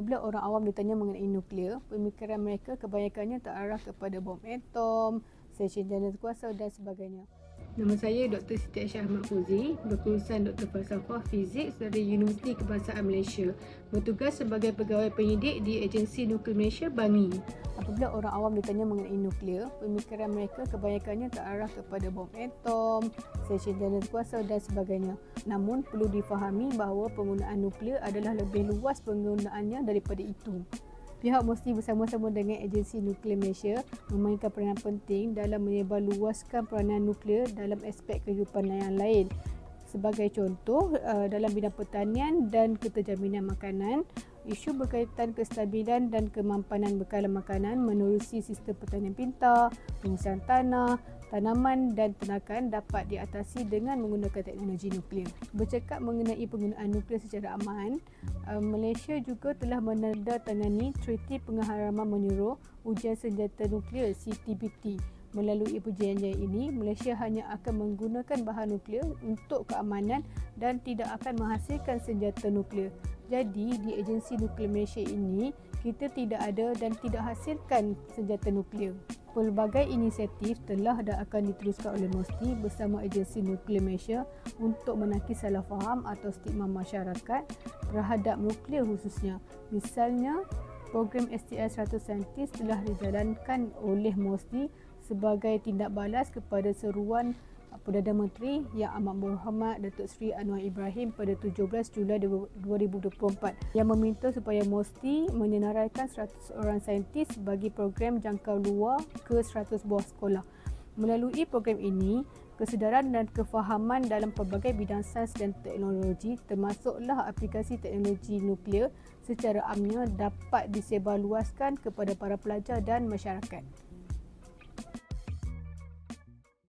Apabila orang awam ditanya mengenai nuklear, pemikiran mereka kebanyakannya terarah kepada bom atom, stesen jana kuasa dan sebagainya. Nama saya Dr. Siti Aisyah Ahmad Fuzi, berkurusan Dr. Falsafah Fizik dari Universiti Kebangsaan Malaysia. Bertugas sebagai pegawai penyidik di Agensi Nuklear Malaysia, BANGI. Apabila orang awam ditanya mengenai nuklear, pemikiran mereka kebanyakannya terarah kepada bom atom, stesen jana kuasa dan sebagainya. Namun perlu difahami bahawa penggunaan nuklear adalah lebih luas penggunaannya daripada itu. Pihak mesti bersama-sama dengan Agensi Nuklear Malaysia memainkan peranan penting dalam menyebarluaskan peranan nuklear dalam aspek kehidupan yang lain. Sebagai contoh, uh, dalam bidang pertanian dan keterjaminan makanan, isu berkaitan kestabilan dan kemampanan bekalan makanan menerusi sistem pertanian pintar, pengurusan tanah, tanaman dan tenakan dapat diatasi dengan menggunakan teknologi nuklear. Bercakap mengenai penggunaan nuklear secara aman, uh, Malaysia juga telah menandatangani Treaty Pengharaman Menyuruh Ujian Senjata Nuklear CTBT. Melalui perjanjian ini, Malaysia hanya akan menggunakan bahan nuklear untuk keamanan dan tidak akan menghasilkan senjata nuklear. Jadi, di agensi nuklear Malaysia ini, kita tidak ada dan tidak hasilkan senjata nuklear. Pelbagai inisiatif telah dan akan diteruskan oleh MOSTI bersama Agensi Nuklear Malaysia untuk menakis salah faham atau stigma masyarakat terhadap nuklear khususnya. Misalnya, program STI 100 saintis telah dijalankan oleh MOSTI sebagai tindak balas kepada seruan Perdana Menteri Yang Amat Berhormat Datuk Seri Anwar Ibrahim pada 17 Julai 2024 yang meminta supaya MOSTI menyenaraikan 100 orang saintis bagi program jangkau luar ke 100 buah sekolah. Melalui program ini, kesedaran dan kefahaman dalam pelbagai bidang sains dan teknologi termasuklah aplikasi teknologi nuklear secara amnya dapat disebarluaskan kepada para pelajar dan masyarakat.